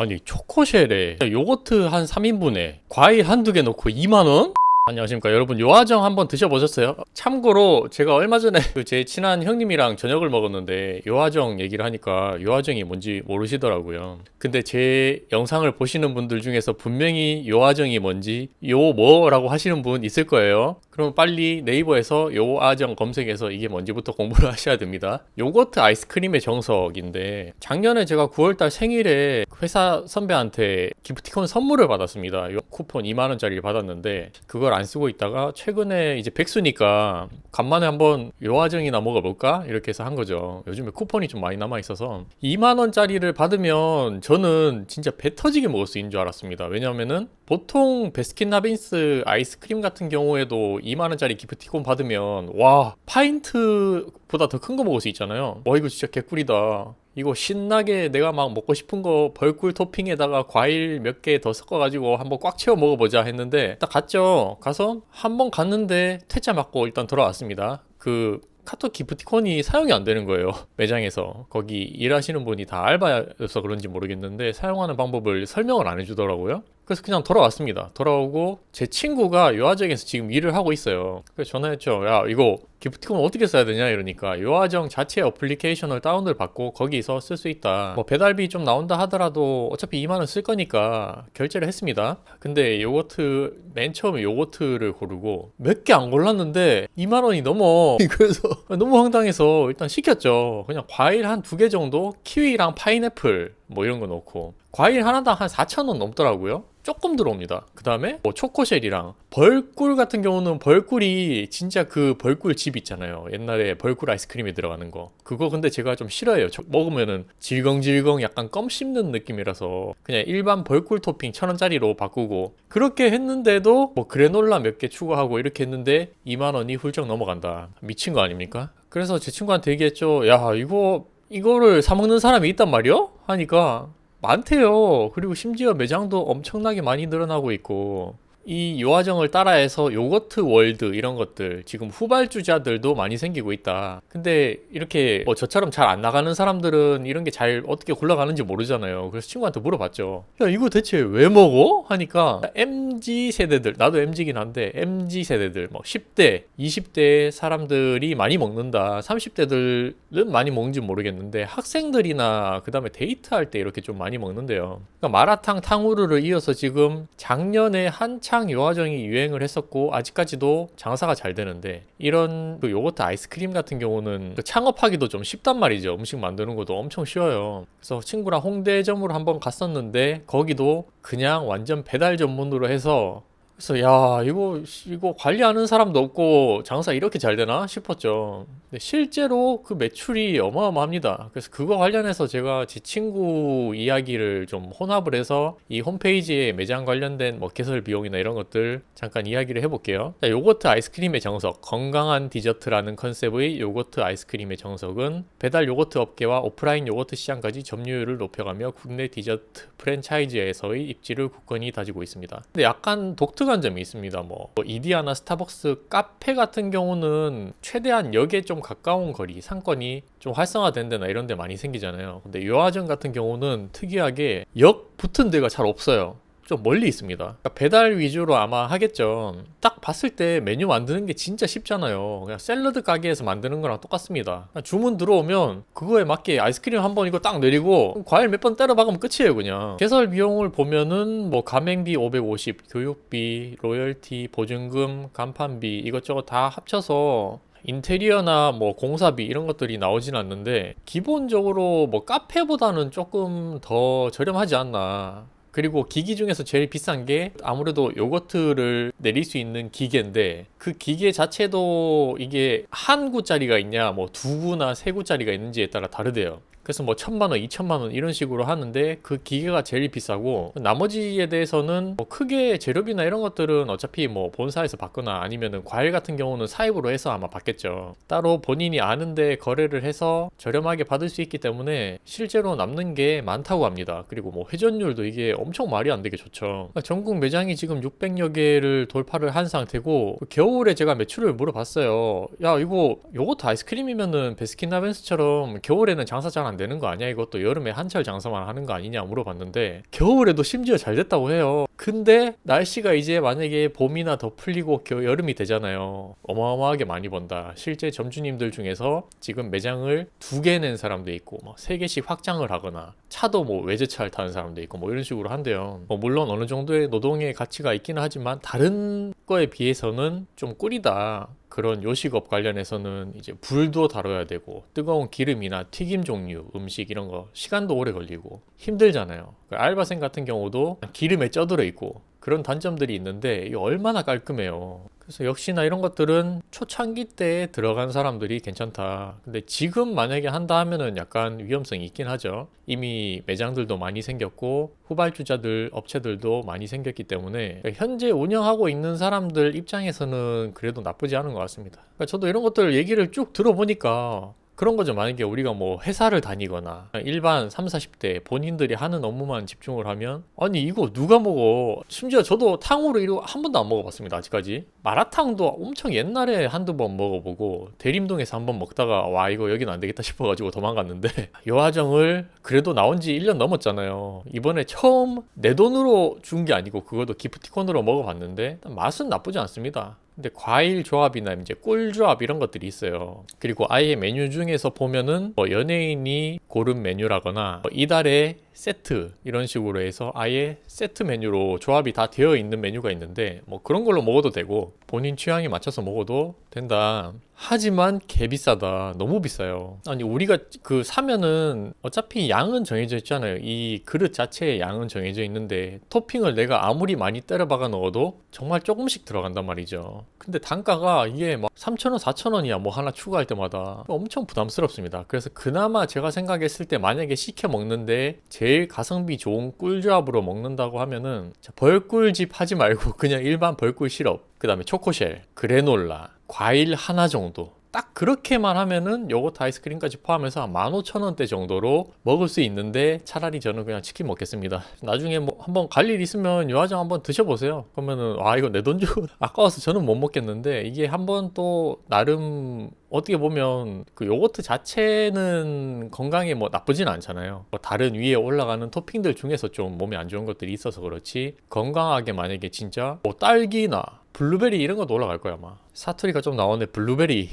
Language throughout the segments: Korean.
아니 초코쉘에 요거트 한 3인분에 과일 한두 개 넣고 2만원? 안녕하십니까. 여러분 요아정 한번 드셔보셨어요? 참고로 제가 얼마 전에 그제 친한 형님이랑 저녁을 먹었는데 요아정 얘기를 하니까 요아정이 뭔지 모르시더라고요. 근데 제 영상을 보시는 분들 중에서 분명히 요아정이 뭔지 요 뭐라고 하시는 분 있을 거예요. 그럼 빨리 네이버에서 요아정 검색해서 이게 뭔지부터 공부를 하셔야 됩니다. 요거트 아이스크림의 정석인데 작년에 제가 9월달 생일에 회사 선배한테 기프티콘 선물을 받았습니다. 요 쿠폰 2만원짜리 받았는데 그걸 안 쓰고 있다가 최근에 이제 백수니까 간만에 한번 요아정이나 먹어볼까 이렇게 해서 한 거죠. 요즘에 쿠폰이 좀 많이 남아 있어서 2만 원짜리를 받으면 저는 진짜 배 터지게 먹을 수 있는 줄 알았습니다. 왜냐면은 보통 베스킨라빈스 아이스크림 같은 경우에도 2만 원짜리 기프티콘 받으면 와 파인트보다 더 큰 거 먹을 수 있잖아요. 와 이거 진짜 개꿀이다. 이거 신나게 내가 막 먹고 싶은 거 벌꿀 토핑에다가 과일 몇 개 더 섞어가지고 한번 꽉 채워 먹어보자 했는데 딱 갔죠. 가서 한번 갔는데 퇴짜 맞고 일단 돌아왔습니다. 그 카톡 기프티콘이 사용이 안 되는 거예요. 매장에서. 거기 일하시는 분이 다 알바여서 그런지 모르겠는데 사용하는 방법을 설명을 안 해주더라고요. 그래서 그냥 돌아왔습니다. 돌아오고 제 친구가 요아정에서 지금 일을 하고 있어요. 그래서 전화했죠. 야 이거 기프티콘 어떻게 써야 되냐 이러니까 요아정 자체 어플리케이션을 다운을 받고 거기서 쓸 수 있다. 뭐 배달비 좀 나온다 하더라도 어차피 2만 원 쓸 거니까 결제를 했습니다. 근데 요거트 맨 처음에 요거트를 고르고 몇 개 안 골랐는데 2만 원이 넘어. 그래서 너무 황당해서 일단 시켰죠. 그냥 과일 한 두 개 정도 키위랑 파인애플 뭐 이런 거 넣고 과일 하나당 한 4천 원 넘더라고요. 조금 들어옵니다. 그 다음에 뭐 초코쉘이랑 벌꿀 같은 경우는 벌꿀이 진짜 그 벌꿀 집 있잖아요. 옛날에 벌꿀 아이스크림에 들어가는 거. 그거 근데 제가 좀 싫어해요. 저- 먹으면은 질겅질겅 약간 껌 씹는 느낌이라서 그냥 일반 벌꿀 토핑 천 원짜리로 바꾸고 그렇게 했는데도 뭐 그래놀라 몇 개 추가하고 이렇게 했는데 2만 원이 훌쩍 넘어간다. 미친 거 아닙니까? 그래서 제 친구한테 얘기했죠. 야 이거 이거를 사 먹는 사람이 있단 말이요? 하니까 많대요. 그리고 심지어 매장도 엄청나게 많이 늘어나고 있고 이 요아정을 따라해서 요거트 월드 이런 것들 지금 후발주자들도 많이 생기고 있다. 근데 이렇게 뭐 저처럼 잘 안 나가는 사람들은 이런 게 잘 어떻게 굴러가는지 모르잖아요. 그래서 친구한테 물어봤죠. 야 이거 대체 왜 먹어? 하니까 MZ 세대들 나도 MZ긴 한데 MZ 세대들 뭐 10대, 20대 사람들이 많이 먹는다. 30대들은 많이 먹는지 모르겠는데 학생들이나 그다음에 데이트할 때 이렇게 좀 많이 먹는데요. 그러니까 마라탕 탕후루를 이어서 지금 작년에 한창 요아정이 유행을 했었고 아직까지도 장사가 잘 되는데 이런 그 요거트 아이스크림 같은 경우는 그 창업하기도 좀 쉽단 말이죠. 음식 만드는 것도 엄청 쉬워요. 그래서 친구랑 홍대점으로 한번 갔었는데 거기도 그냥 완전 배달 전문으로 해서 그래서 야 이거 이거 관리하는 사람도 없고 장사 이렇게 잘 되나 싶었죠. 근데 실제로 그 매출이 어마어마합니다. 그래서 그거 관련해서 제가 제 친구 이야기를 좀 혼합을 해서 이 홈페이지에 매장 관련된 뭐 개설 비용이나 이런 것들 잠깐 이야기를 해볼게요. 자, 요거트 아이스크림의 정석, 건강한 디저트라는 컨셉의 요거트 아이스크림의 정석은 배달 요거트 업계와 오프라인 요거트 시장까지 점유율을 높여가며 국내 디저트 프랜차이즈에서의 입지를 굳건히 다지고 있습니다. 근데 약간 독특 한 점이 있습니다. 뭐 이디아나 스타벅스 카페 같은 경우는 최대한 역에 좀 가까운 거리 상권이 좀 활성화된 데나 이런 데 많이 생기잖아요. 근데 요아정 같은 경우는 특이하게 역 붙은 데가 잘 없어요. 좀 멀리 있습니다. 그러니까 배달 위주로 아마 하겠죠. 딱 봤을 때 메뉴 만드는 게 진짜 쉽잖아요. 그냥 샐러드 가게에서 만드는 거랑 똑같습니다. 주문 들어오면 그거에 맞게 아이스크림 한 번 이거 딱 내리고 과일 몇 번 때려 박으면 끝이에요, 그냥. 개설 비용을 보면은 뭐 가맹비 550, 교육비, 로열티, 보증금, 간판비 이것저것 다 합쳐서 인테리어나 뭐 공사비 이런 것들이 나오진 않는데 기본적으로 뭐 카페보다는 조금 더 저렴하지 않나 그리고 기기 중에서 제일 비싼 게 아무래도 요거트를 내릴 수 있는 기계인데 그 기계 자체도 이게 한 구짜리가 있냐 뭐 두 구나 세 구짜리가 있는지에 따라 다르대요. 그래서 뭐 천만 원, 이천만 원 이런 식으로 하는데 그 기계가 제일 비싸고 나머지에 대해서는 뭐 크게 재료비나 이런 것들은 어차피 뭐 본사에서 받거나 아니면은 과일 같은 경우는 사입으로 해서 아마 받겠죠. 따로 본인이 아는데 거래를 해서 저렴하게 받을 수 있기 때문에 실제로 남는 게 많다고 합니다. 그리고 뭐 회전율도 이게 엄청 말이 안 되게 좋죠. 그러니까 전국 매장이 지금 600여 개를 돌파를 한 상태고 겨울에 제가 매출을 물어봤어요. 야 이거 요거트 아이스크림이면은 베스킨라빈스처럼 겨울에는 장사 잘 안 되는 거 아니야? 이것도 여름에 한철 장사만 하는 거 아니냐 물어봤는데 겨울에도 심지어 잘 됐다고 해요. 근데 날씨가 이제 만약에 봄이나 더 풀리고 겨, 여름이 되잖아요. 어마어마하게 많이 번다. 실제 점주님들 중에서 지금 매장을 두 개 낸 사람도 있고 뭐세 개씩 확장을 하거나 차도 뭐 외제차를 타는 사람도 있고 뭐 이런 식으로 한대요. 뭐 물론 어느 정도의 노동의 가치가 있기는 하지만 다른 거에 비해서는 좀 꿀이다. 그런 요식업 관련해서는 이제 불도 다뤄야 되고 뜨거운 기름이나 튀김 종류 음식 이런 거 시간도 오래 걸리고 힘들잖아요. 그 알바생 같은 경우도 기름에 쪄들어 있고 그런 단점들이 있는데 이게 얼마나 깔끔해요. 그래서 역시나 이런 것들은 초창기 때 들어간 사람들이 괜찮다. 근데 지금 만약에 한다 하면은 약간 위험성이 있긴 하죠. 이미 매장들도 많이 생겼고 후발주자들 업체들도 많이 생겼기 때문에 현재 운영하고 있는 사람들 입장에서는 그래도 나쁘지 않은 것 같습니다. 그러니까 저도 이런 것들 얘기를 쭉 들어보니까 그런 거죠. 만약에 우리가 뭐 회사를 다니거나 일반 3, 40대 본인들이 하는 업무만 집중을 하면 아니 이거 누가 먹어? 심지어 저도 탕후루 이거 한 번도 안 먹어봤습니다. 아직까지 마라탕도 엄청 옛날에 한두 번 먹어보고 대림동에서 한 번 먹다가 와 이거 여기는 안 되겠다 싶어가지고 도망갔는데 요화정을 그래도 나온 지 1년 넘었잖아요. 이번에 처음 내 돈으로 준 게 아니고 그것도 기프티콘으로 먹어봤는데 맛은 나쁘지 않습니다. 근데 과일 조합이나 이제 꿀 조합 이런 것들이 있어요. 그리고 아예 메뉴 중에서 보면은 뭐 연예인이 고른 메뉴라거나 뭐 이달의 세트 이런 식으로 해서 아예 세트 메뉴로 조합이 다 되어 있는 메뉴가 있는데 뭐 그런 걸로 먹어도 되고 본인 취향에 맞춰서 먹어도 된다. 하지만 개 비싸다. 너무 비싸요. 아니 우리가 그 사면은 어차피 양은 정해져 있잖아요. 이 그릇 자체의 양은 정해져 있는데 토핑을 내가 아무리 많이 때려 박아 넣어도 정말 조금씩 들어간단 말이죠. 근데 단가가 이게 막 3,000원, 4,000원이야. 뭐 하나 추가할 때마다 엄청 부담스럽습니다. 그래서 그나마 제가 생각했을 때 만약에 시켜 먹는데 제일 가성비 좋은 꿀조합으로 먹는다고 하면은 자, 벌꿀집 하지 말고 그냥 일반 벌꿀 시럽, 그 다음에 초코쉘, 그래놀라, 과일 하나 정도. 딱 그렇게만 하면은 요거트 아이스크림까지 포함해서 한 15,000원대 정도로 먹을 수 있는데 차라리 저는 그냥 치킨 먹겠습니다. 나중에 뭐 한번 갈 일 있으면 요화정 한번 드셔보세요. 그러면은 와 이거 내 돈 주고 아까워서 저는 못 먹겠는데 이게 한번 또 나름 어떻게 보면 그 요거트 자체는 건강에 뭐 나쁘진 않잖아요. 뭐 다른 위에 올라가는 토핑들 중에서 좀 몸에 안 좋은 것들이 있어서 그렇지 건강하게 만약에 진짜 뭐 딸기나 블루베리 이런 것도 올라갈 거야 아마 사투리가 좀 나오는데 블루베리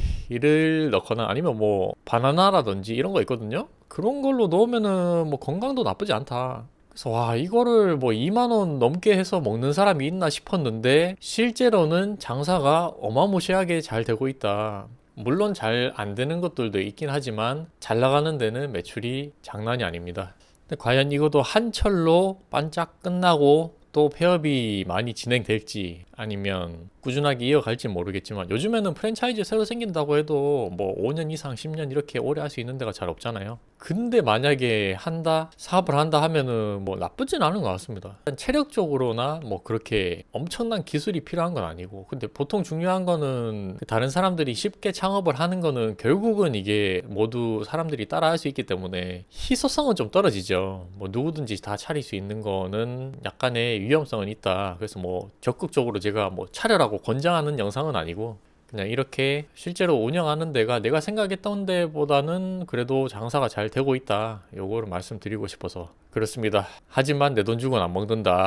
를 넣거나 아니면 뭐 바나나라든지 이런 거 있거든요? 그런 걸로 넣으면은 뭐 건강도 나쁘지 않다. 그래서 와 이거를 뭐 2만 원 넘게 해서 먹는 사람이 있나 싶었는데 실제로는 장사가 어마무시하게 잘 되고 있다. 물론 잘 안 되는 것들도 있긴 하지만 잘 나가는 데는 매출이 장난이 아닙니다. 근데 과연 이것도 한철로 반짝 끝나고 또 폐업이 많이 진행될지 아니면 꾸준하게 이어갈지 모르겠지만 요즘에는 프랜차이즈 새로 생긴다고 해도 뭐 5년 이상 10년 이렇게 오래 할 수 있는 데가 잘 없잖아요. 근데 만약에 한다 사업을 한다 하면은 뭐 나쁘진 않은 것 같습니다. 체력적으로나 뭐 그렇게 엄청난 기술이 필요한 건 아니고 근데 보통 중요한 거는 다른 사람들이 쉽게 창업을 하는 거는 결국은 이게 모두 사람들이 따라 할 수 있기 때문에 희소성은 좀 떨어지죠. 뭐 누구든지 다 차릴 수 있는 거는 약간의 위험성은 있다. 그래서 뭐 적극적으로 제가 뭐 차려라고 권장하는 영상은 아니고 그냥 이렇게 실제로 운영하는 데가 내가 생각했던 데보다는 그래도 장사가 잘 되고 있다. 요거를 말씀드리고 싶어서 그렇습니다. 하지만 내 돈 주고는 안 먹는다.